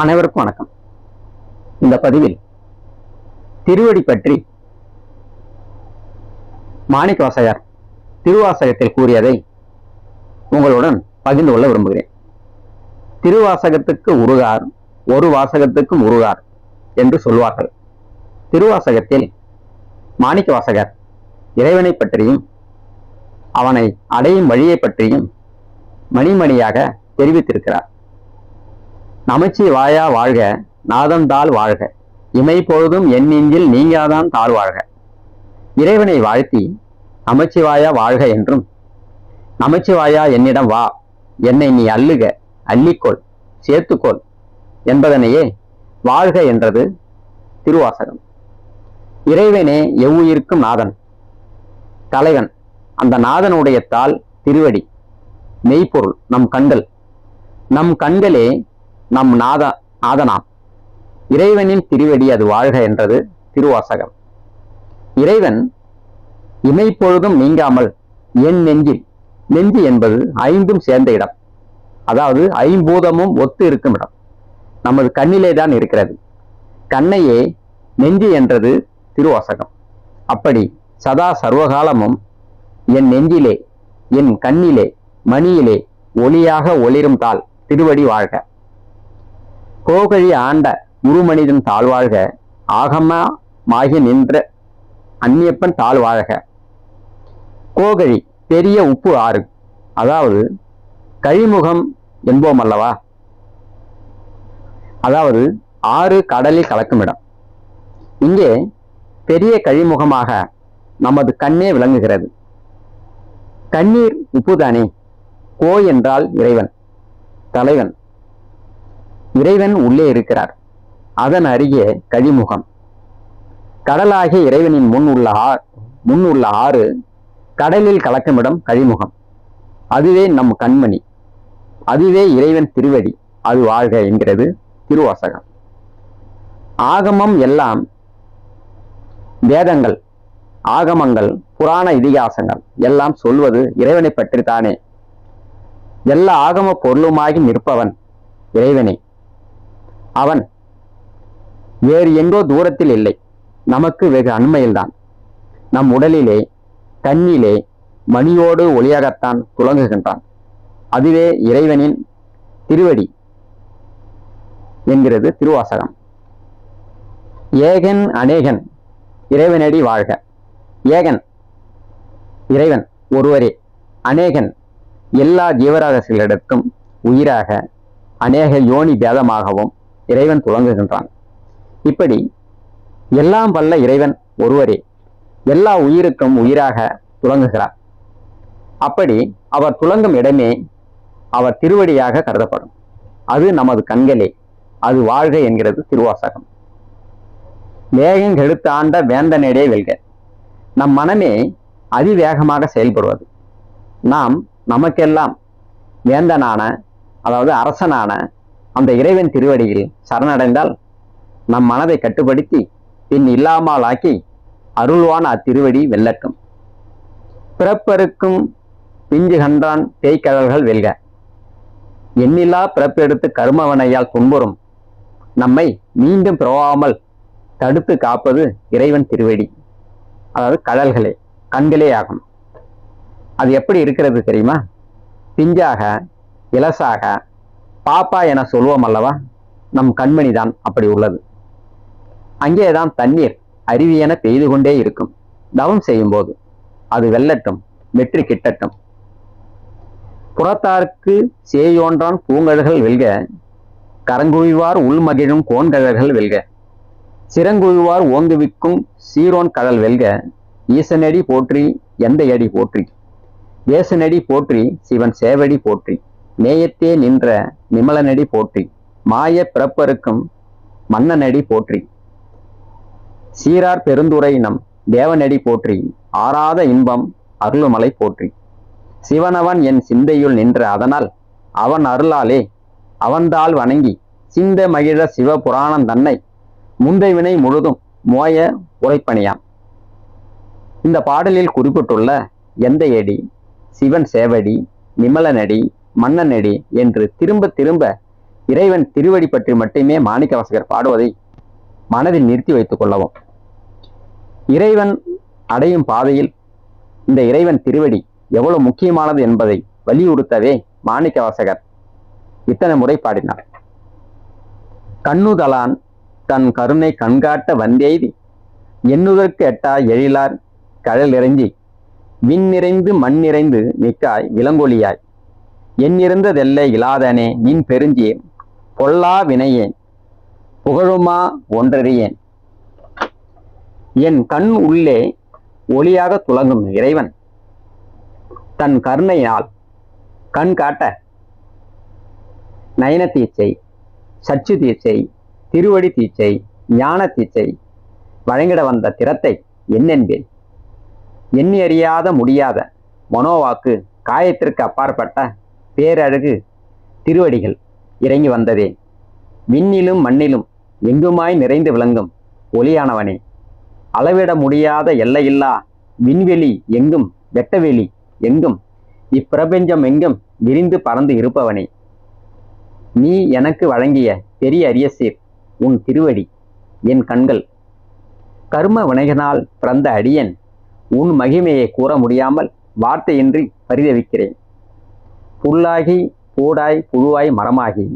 அனைவருக்கும் வணக்கம். இந்த பதிவில் திருவடி பற்றி மாணிக்க வாசகர் திருவாசகத்தில் கூறியதை உங்களுடன் பகிர்ந்து கொள்ள விரும்புகிறேன். திருவாசகத்துக்கு உருகார் ஒரு வாசகத்துக்கும் உருகார் என்று சொல்வார்கள். திருவாசகத்தில் மாணிக்க வாசகர் இறைவனை பற்றியும் அவனை அடையும் வழியை பற்றியும் மணிமணியாக தெரிவித்திருக்கிறார். நமச்சி வாயா வாழ்க நாதந்தாள் வாழ்க. இமை பொழுதும் என் நெஞ்சில் நீங்காதான் தாழ் வாழ்க. இறைவனை வாழ்த்தி நமச்சிவாயா வாழ்க என்றும் நமச்சிவாயா என்னிடம் வா என்னை நீ அள்ளுக அள்ளிக்கொள் சேர்த்துக்கொள் என்பதனையே வாழ்க என்றது திருவாசகம். இறைவனே எவ்வுயிருக்கும் நாதன். தலைவன் அந்த நாதனுடைய தாள் திருவடி மெய்ப்பொருள் நம் கண்கள். நம் கண்களே நம் நாத நாதனாம். இறைவனின் திருவடி அது வாழ்க என்றது திருவாசகம். இறைவன் இமைப்பொழுதும் நீங்காமல் என் நெஞ்சில் நெஞ்சு என்பது ஐந்தும் சேர்ந்த இடம். அதாவது ஐம்பூதமும் ஒத்து இருக்கும் இடம். நமது கண்ணிலே தான் இருக்கிறது. கண்ணையே நெஞ்சு என்றது திருவாசகம். அப்படி சதா சர்வகாலமும் என் நெஞ்சிலே என் கண்ணிலே மணியிலே ஒளியாக ஒளிரும் தாள் திருவடி வாழ்க. கோகழி ஆண்ட உருமனிதன் தாழ்வாழ்க ஆகமா மாகி நின்ற அந்நியப்பன் தாழ்வாழ்க. கோகழி பெரிய உப்பு ஆறு. அதாவது கழிமுகம் என்போம் அல்லவா அதாவது ஆறு கடலில் கலக்கும் இடம் இங்கே பெரிய கழிமுகமாக நமது கண்ணே விளங்குகிறது. கண்ணீர் உப்புதானே? கோ என்றால் இறைவன் தலைவன். இறைவன் உள்ளே இருக்கிறார். அதன் அருகே கழிமுகம். கடலாகிய இறைவனின் முன் உள்ள ஆ- முன் உள்ள ஆறு கடலில் கலக்குமிடம் கழிமுகம். அதுவே நம் கண்மணி. அதுவே இறைவன் திருவடி. அது வாழ்க என்கிறது திருவாசகம். ஆகமம் எல்லாம் வேதங்கள் ஆகமங்கள் புராண இதிகாசங்கள் எல்லாம் சொல்வது இறைவனை பற்றி தானே எல்லா ஆகம பொருளுமாகி நிற்பவன் இறைவனே. அவன் வேறு எங்கோ தூரத்தில் இல்லை. நமக்கு வெகு அண்மையில்தான். நம் உடலிலே கண்ணிலே மணியோடு ஒளியாகத்தான் துலங்குகின்றான். அதுவே இறைவனின் திருவடி என்கிறது திருவாசகம். ஏகன் அநேகன் இறைவனடி வாழ்க. ஏகன் இறைவன் ஒருவரே. அநேகன் எல்லா ஜீவராசிகளிடத்தும் உயிராக அநேக யோனி பேதமாகவும் இறைவன் துலங்குகின்றான் இப்படி எல்லாம் வல்ல இறைவன் ஒருவரே எல்லா உயிருக்கும் உயிராக துளங்குகிறார் அப்படி அவர் துலங்கும் இடமே அவர் திருவடியாக கருதப்படும். அது நமது கண்களே அது வாழ்க என்கிறது திருவாசகம். வேகம் கெடுத்தாண்ட வேந்தனிடையே வெல்க. நம் மனமே அதிவேகமாக செயல்படுவது. நாம் நமக்கெல்லாம் வேந்தனான அதாவது அரசனான அந்த இறைவன் திருவடியில் சரணடைந்தால் நம் மனதை கட்டுப்படுத்தி பின் இல்லாமல் ஆக்கி அருள்வான அத்திருவடி வெல்லட்டும். பிறப்பருக்கும் பிஞ்சு கண்டான் பேய்க்கடல்கள் வெல்க. எண்ணில்லா பிறப்பெடுத்து கருமவனையால் துன்புறும். நம்மை மீண்டும் பிறவாமல் தடுத்து காப்பது இறைவன் திருவடி. அதாவது கடல்களே கண்களே ஆகும். அது எப்படி இருக்கிறது தெரியுமா? பிஞ்சாக இலசாக பாப்பா என சொல்வோம் அல்லவா? நம் கண்மணி தான் அப்படி உள்ளது. அங்கேதான் தண்ணீர் அருவியென பெய்து கொண்டே இருக்கும். தவம் செய்யும்போது அது வெல்லட்டும் வெற்றி கிட்டட்டும். புறத்தார்க்கு சேயோன்றான் பூங்கழல்கள் வெல்க கரங்குவிவார் உள்மகிழும் கோன்கழல்கள் வெல்க. சிறங்குவிவார் ஓங்குவிக்கும் சீரோன் கடல் வெல்க ஈசனடி போற்றி எந்த அடி போற்றி. வேசனடி போற்றி சிவன் சேவடி போற்றி. நேயத்தே நின்ற நிமலனடி போற்றி மாய பிறப்பருக்கும் மன்னனடி போற்றி. சீரார் பெருந்துரை நம் தேவனடி போற்றி ஆறாத இன்பம் அருளுமலை போற்றி. சிவனவன் என் சிந்தையுள் நின்ற அதனால் அவன் அருளாலே அவன்தாள் வணங்கி சிந்த மகிழ சிவ புராணம் தன்னை முந்தைவினை முழுதும் மோய உரைப்பணியாம் இந்த பாடலில் குறிப்பிட்டுள்ள எந்த எடி சிவன் சேவடி நிமலனடி மன்னனடி என்று திரும்ப திரும்ப இறைவன் திருவடி பற்றி மட்டுமே மாணிக்க வாசகர் பாடுவதை மனதில் நிறுத்தி வைத்துக் கொள்ளவும். இறைவன் அடையும் பாதையில் இந்த இறைவன் திருவடி எவ்வளவு முக்கியமானது என்பதை வலியுறுத்தவே மாணிக்க வாசகர் இத்தனை முறை பாடினார். கண்ணுதலான் தன் கருணை கண்காட்ட வந்தெய்தி எண்ணுதற்கு எட்டா எழிலார் கழல் இறைஞ்சி விண் நிறைந்து மண் நிறைந்து நிற்காய் விலங்கொலியாய் எண்ணிருந்ததெல்லை இலாதனே நின் பெருஞ்சியேன் பொல்லா வினையேன் புகழுமா ஒன்றறியேன். என் கண் உள்ளே ஒளியாக துலங்கும் இறைவன் தன் கருணையினால் கண் காட்ட நயன தீச்சை சச்சு தீச்சை திருவடி தீச்சை ஞான தீச்சை வழங்கிட வந்த திறத்தை என்னென்பேன்? எண்ணி அறியாத முடியாத மனோவாக்கு காயத்திற்கு அப்பாற்பட்ட பேரழகு திருவடிகள் இறங்கி வந்ததே. விண்ணிலும் மண்ணிலும் எங்குமாய் நிறைந்து விளங்கும் ஒளியானவனே. அளவிட முடியாத எல்லையில்லா விண்வெளி எங்கும் வெட்டவெளி எங்கும் இப்பிரபஞ்சம் எங்கும் விரிந்து பறந்து இருப்பவனே. நீ எனக்கு வழங்கிய பெரிய அரிய சீர் உன் திருவடி என் கண்கள். கர்ம வினைகனால் பிறந்த அடியன் உன் மகிமையை கூற முடியாமல் வார்த்தையின்றி பரிதவிக்கிறேன். புல்லாகி பூடாய் புழுவாய் மரமாகி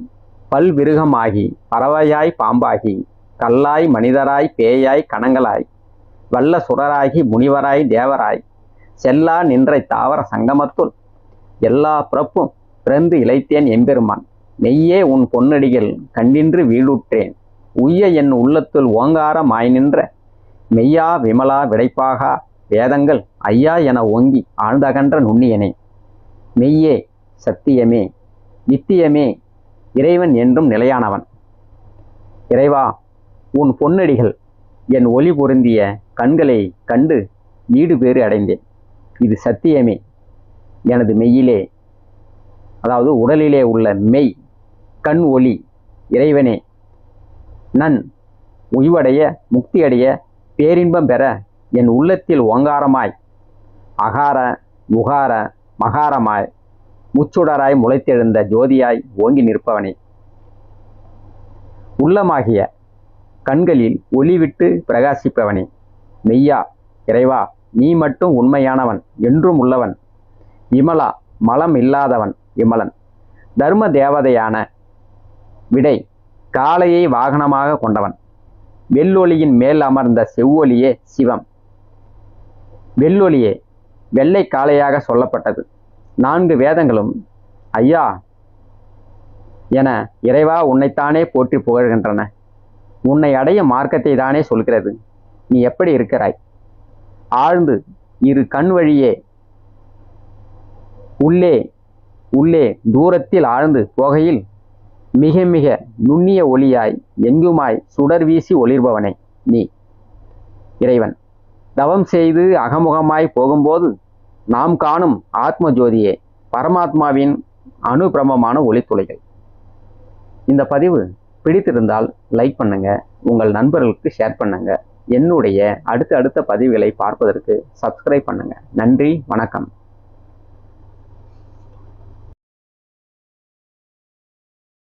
பல்விருகமாகி பறவையாய் பாம்பாகி கல்லாய் மனிதராய் பேயாய் கணங்களாய் வல்ல சுடராகி முனிவராய் தேவராய் செல்லா நின்ற தாவர சங்கமத்துள் எல்லா பிறப்பும் பிறந்து இழைத்தேன் எம்பெருமான். மெய்யே உன் பொன்னடிகள் கண்டின்று வீடுற்றேன் உய்ய என் உள்ளத்துள் ஓங்காரமாய் நின்ற மெய்யா விமலா விடைப்பாகா வேதங்கள் ஐயா என ஓங்கி ஆழ்ந்தகன்ற நுண்ணியனே. மெய்யே சத்தியமே நித்தியமே இறைவன் என்றும் நிலையானவன். இறைவா உன் பொன்னடிகள் என் ஒளி பொருந்திய கண்களை கண்டு ஈடுபேறு அடைந்தேன். இது சத்தியமே. எனது மெய்யிலே அதாவது உடலிலே உள்ள மெய் கண் ஒளி இறைவனே. நன் உய்வடைய முக்தியடைய பேரின்பம் பெற என் உள்ளத்தில் ஓங்காரமாய் அகார உகார மகாரமாய் முச்சுடராய் முளைத்தெழுந்த ஜோதியாய் ஓங்கி நிற்பவனே. உள்ளமாகிய கண்களில் ஒளிவிட்டு பிரகாசிப்பவனே. மெய்யா இறைவா நீ மட்டும் உண்மையானவன் என்றும் உள்ளவன். விமலா மலம் இல்லாதவன் விமலன். தர்ம தேவதையான விடை காளையை வாகனமாக கொண்டவன். வெள்ளொளியின் மேல் அமர்ந்த செவ்வொலியே சிவம். வெள்ளொலியே வெள்ளை காளையாக சொல்லப்பட்டது. நான்கு வேதங்களும் ஐயா என இறைவா உன்னைத்தானே போற்றி புகழ்கின்றன. உன்னை அடைய மார்க்கத்தை தானே சொல்கிறது. நீ எப்படி இருக்கிறாய்? ஆழ்ந்து இரு கண் வழியே உள்ளே உள்ளே தூரத்தில் ஆழ்ந்து போகையில் மிக மிக நுண்ணிய ஒளியாய் எங்குமாய் சுடர் வீசி ஒளிர்பவனே நீ இறைவன். தவம் செய்து அகமுகமாய் போகும்போது நாம் காணும் ஆத்ம ஜோதியே பரமாத்மாவின் அனுபிரமமான ஒளித்துளைகள். இந்த பதிவு பிடித்திருந்தால் லைக் பண்ணுங்க உங்கள் நண்பர்களுக்கு ஷேர் பண்ணுங்க என்னுடைய அடுத்த அடுத்த பதிவுகளை பார்ப்பதற்கு சப்ஸ்கிரைப் பண்ணுங்க. நன்றி வணக்கம்.